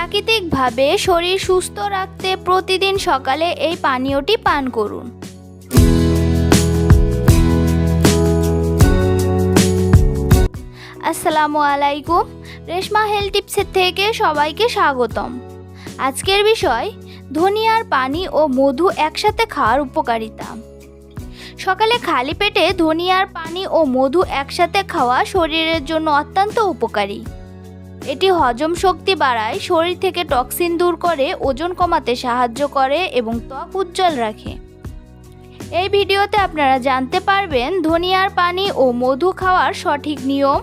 প্রাকৃতিকভাবে শরীর সুস্থ রাখতে প্রতিদিন সকালে এই পানীয়টি পান করুন। আসসালামু আলাইকুম। রেশমা হেলথ টিপসের থেকে সবাইকে স্বাগতম। আজকের বিষয় ধনিয়ার পানি ও মধু একসাথে খাওয়ার উপকারিতা। সকালে খালি পেটে ধনিয়ার পানি ও মধু একসাথে খাওয়া শরীরের জন্য অত্যন্ত উপকারী। এটি হজম শক্তি বাড়ায়, শরীর থেকে টক্সিন দূর করে, ওজন কমাতে সাহায্য করে এবং ত্বক উজ্জ্বল রাখে। এই ভিডিওতে আপনারা জানতে পারবেন ধনিয়ার পানি ও মধু খাওয়ার সঠিক নিয়ম,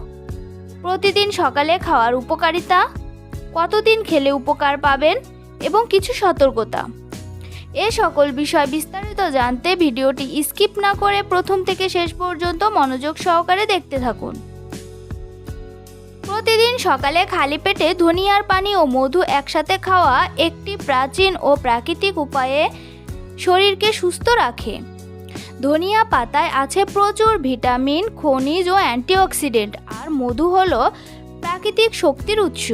প্রতিদিন সকালে খাওয়ার উপকারিতা, কতদিন খেলে উপকার পাবেন এবং কিছু সতর্কতা। এ সকল বিষয় বিস্তারিত জানতে ভিডিওটি স্কিপ না করে প্রথম থেকে শেষ পর্যন্ত মনোযোগ সহকারে দেখতে থাকুন। প্রতিদিন সকালে খালি পেটে ধনিয়ার পানি ও মধু একসাথে খাওয়া একটি প্রাচীন ও প্রাকৃতিক উপায়ে শরীরকে সুস্থ রাখে। ধনিয়া পাতায় আছে প্রচুর ভিটামিন, খনিজ ও অ্যান্টিঅক্সিডেন্ট আর মধু হল প্রাকৃতিক শক্তির উৎস।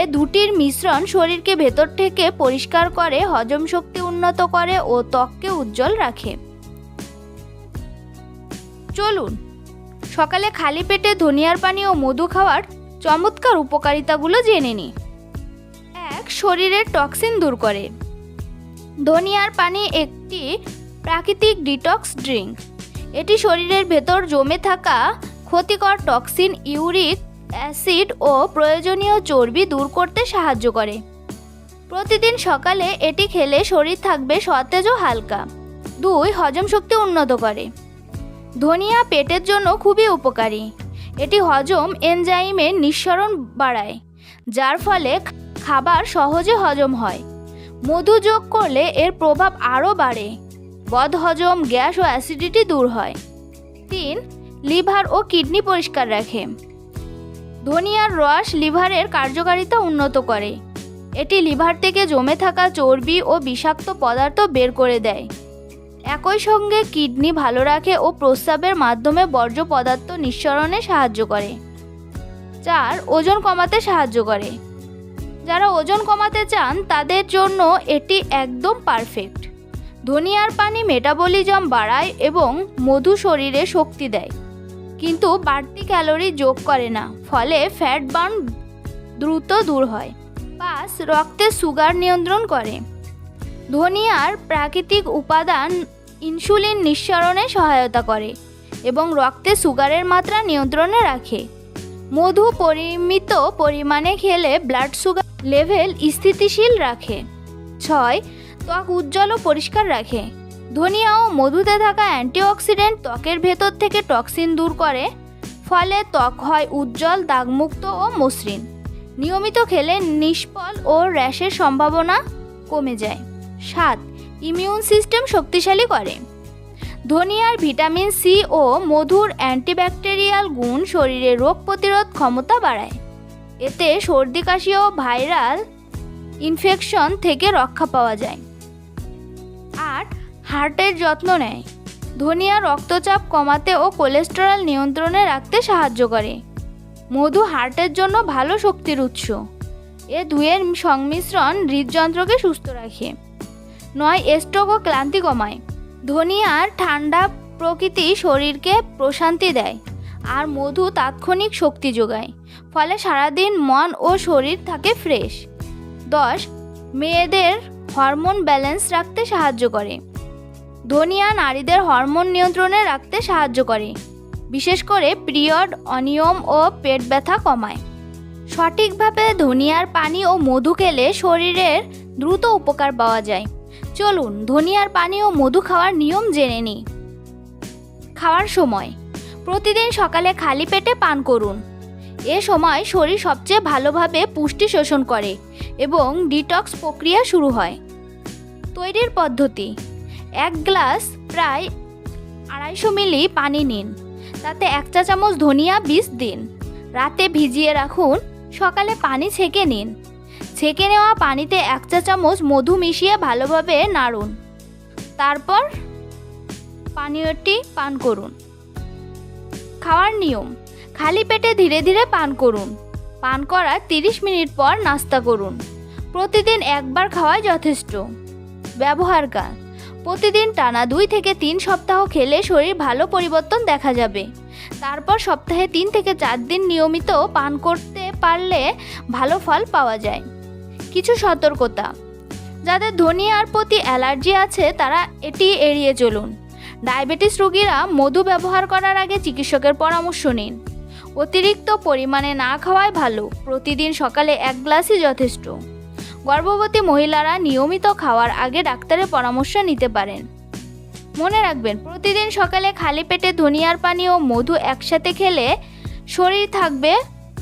এ দুটির মিশ্রণ শরীরকে ভেতর থেকে পরিষ্কার করে, হজম শক্তি উন্নত করে ও ত্বককে উজ্জ্বল রাখে। চলুন সকালে খালি পেটে ধনিয়ার পানি ও মধু খাওয়ার চমৎকার উপকারিতাগুলো জেনে নিই এক, শরীরের টক্সিন দূর করে। ধনিয়ার পানি একটি প্রাকৃতিক ডিটক্স ড্রিঙ্ক এটি শরীরের ভেতর জমে থাকা ক্ষতিকর টক্সিন ইউরিক অ্যাসিড ও প্রয়োজনীয় চর্বি দূর করতে সাহায্য করে। প্রতিদিন সকালে এটি খেলে শরীর থাকবে সতেজ ও হালকা। দুই, হজম শক্তি উন্নত করে। ধনিয়া পেটের জন্য খুবই উপকারী। এটি হজম এনজাইমের নিঃসরণ বাড়ায়, যার ফলে খাবার সহজে হজম হয়। মধু যোগ করলে এর প্রভাব আরও বাড়ে। বদহজম, গ্যাস ও অ্যাসিডিটি দূর হয়। তিন, লিভার ও কিডনি পরিষ্কার রাখে। ধনিয়ার রস লিভারের কার্যকারিতা উন্নত করে। এটি লিভার থেকে জমে থাকা চর্বি ও বিষাক্ত পদার্থ বের করে দেয়। একই সঙ্গে কিডনি ভালো রাখে ও প্রস্রাবের মাধ্যমে বর্জ্য পদার্থ নিঃসরণে সাহায্য করে চার ওজন কমাতে সাহায্য করে। যারা ওজন কমাতে চান, তাদের জন্য এটি একদম পারফেক্ট। ধনিয়ার পানি মেটাবলিজম বাড়ায় এবং মধু শরীরে শক্তি দেয়। কিন্তু বাড়তি ক্যালোরি যোগ করে না, ফলে ফ্যাট বার্ন দ্রুত দূর হয়। পাঁচ রক্তে সুগার নিয়ন্ত্রণ করে। ধনিয়ার প্রাকৃতিক উপাদান ইনসুলিন নিঃসরণে সহায়তা করে এবং রক্তে সুগারের মাত্রা নিয়ন্ত্রণে রাখে। মধু পরিমিত পরিমাণে খেলে ব্লাড সুগার লেভেল স্থিতিশীল রাখে। ছয়, ত্বক উজ্জ্বল ও পরিষ্কার রাখে। ধনিয়া ও মধুতে থাকা অ্যান্টিঅক্সিডেন্ট ত্বকের ভেতর থেকে টক্সিন দূর করে, ফলে ত্বক হয় উজ্জ্বল, দাগমুক্ত ও মসৃণ। নিয়মিত খেলে নিষ্ফল ও র্যাশের সম্ভাবনা কমে যায়। সাত ইমিউন সিস্টেম শক্তিশালী করে। ধনিয়ার ভিটামিন সি ও মধুর অ্যান্টিব্যাকটেরিয়াল গুণ শরীরে রোগ প্রতিরোধ ক্ষমতা বাড়ায়। এতে সর্দি, কাশি ও ভাইরাল ইনফেকশন থেকে রক্ষা পাওয়া যায়। আট হার্টের যত্ন নেয়। ধনিয়া রক্তচাপ কমাতে ও কোলেস্টেরল নিয়ন্ত্রণে রাখতে সাহায্য করে। মধু হার্টের জন্য ভালো শক্তির উৎস। এ দুয়ের সংমিশ্রণ হৃদযন্ত্রকে সুস্থ রাখে। নয় স্ট্রোক ও ক্লান্তি কমায় ধনিয়ার ঠান্ডা প্রকৃতি শরীরকে প্রশান্তি দেয় আর মধু তাৎক্ষণিক শক্তি যোগায়, ফলে সারাদিন মন ও শরীর থাকে ফ্রেশ। দশ, মেয়েদের হরমোন ব্যালেন্স রাখতে সাহায্য করে। ধনিয়া নারীদের হরমোন নিয়ন্ত্রণে রাখতে সাহায্য করে, বিশেষ করে পিরিয়ড, অনিয়ম ও পেট ব্যথা কমায়। সঠিকভাবে ধনিয়ার পানি ও মধু খেলে শরীরের দ্রুত উপকার পাওয়া যায়। চলুন ধনিয়ার পানি ও মধু খাওয়ার নিয়ম জেনে নিই। খাওয়ার সময়, প্রতিদিন সকালে খালি পেটে পান করুন। এ সময় শরীর সবচেয়ে ভালোভাবে পুষ্টি শোষণ করে এবং ডিটক্স প্রক্রিয়া শুরু হয়। তৈরির পদ্ধতি, এক গ্লাস প্রায় আড়াইশো মিলি পানি নিন, তাতে এক চা চামচ ধনিয়া বীজ দিন। রাতে ভিজিয়ে রাখুন, সকালে পানি ছেঁকে নিন। ছেঁকে নেওয়া পানিতে এক চা চামচ মধু মিশিয়ে ভালোভাবে নাড়ুন। তারপর পানীয়টি পান করুন। খাওয়ার নিয়ম, খালি পেটে ধীরে ধীরে পান করুন। পান করার তিরিশ মিনিট পর নাস্তা করুন। প্রতিদিন একবার খাওয়াই যথেষ্ট। ব্যবহার কাজ প্রতিদিন টানা দুই থেকে তিন সপ্তাহ খেলে শরীর ভালো পরিবর্তন দেখা যাবে। তারপর সপ্তাহে তিন থেকে চার দিন নিয়মিত পান করতে পারলে ভালো ফল পাওয়া যায়। কিছু সতর্কতা। যাদের ধনিয়ার প্রতি অ্যালার্জি আছে, তারা এটি এড়িয়ে চলুন। ডায়াবেটিস রোগীরা মধু ব্যবহার করার আগে চিকিৎসকের পরামর্শ নিন। অতিরিক্ত পরিমাণে না খাওয়াই ভালো, প্রতিদিন সকালে এক গ্লাসই যথেষ্ট। গর্ভবতী মহিলারা নিয়মিত খাওয়ার আগে ডাক্তারের পরামর্শ নিতে পারেন। মনে রাখবেন, প্রতিদিন সকালে খালি পেটে ধনিয়ার পানি ও মধু একসাথে খেলে শরীর থাকবে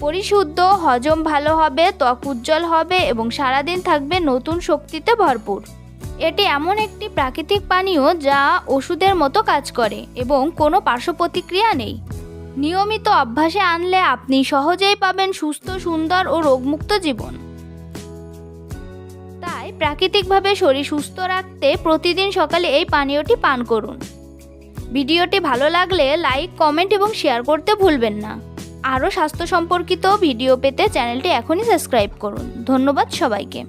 পরিশুদ্ধ, হজম ভালো হবে, ত্বক উজ্জ্বল হবে এবং সারাদিন থাকবে নতুন শক্তিতে ভরপুর। এটি এমন একটি প্রাকৃতিক পানীয় যা ওষুধের মতো কাজ করে এবং কোনো পার্শ্ব প্রতিক্রিয়া নেই। নিয়মিত অভ্যাসে আনলে আপনি সহজেই পাবেন সুস্থ, সুন্দর ও রোগমুক্ত জীবন। তাই প্রাকৃতিকভাবে শরীর সুস্থ রাখতে প্রতিদিন সকালে এই পানীয়টি পান করুন। ভিডিওটি ভালো লাগলে লাইক, কমেন্ট এবং শেয়ার করতে ভুলবেন না। আরও স্বাস্থ্য সম্পর্কিত ভিডিও পেতে চ্যানেলটি এখনই সাবস্ক্রাইব করুন। ধন্যবাদ সবাইকে।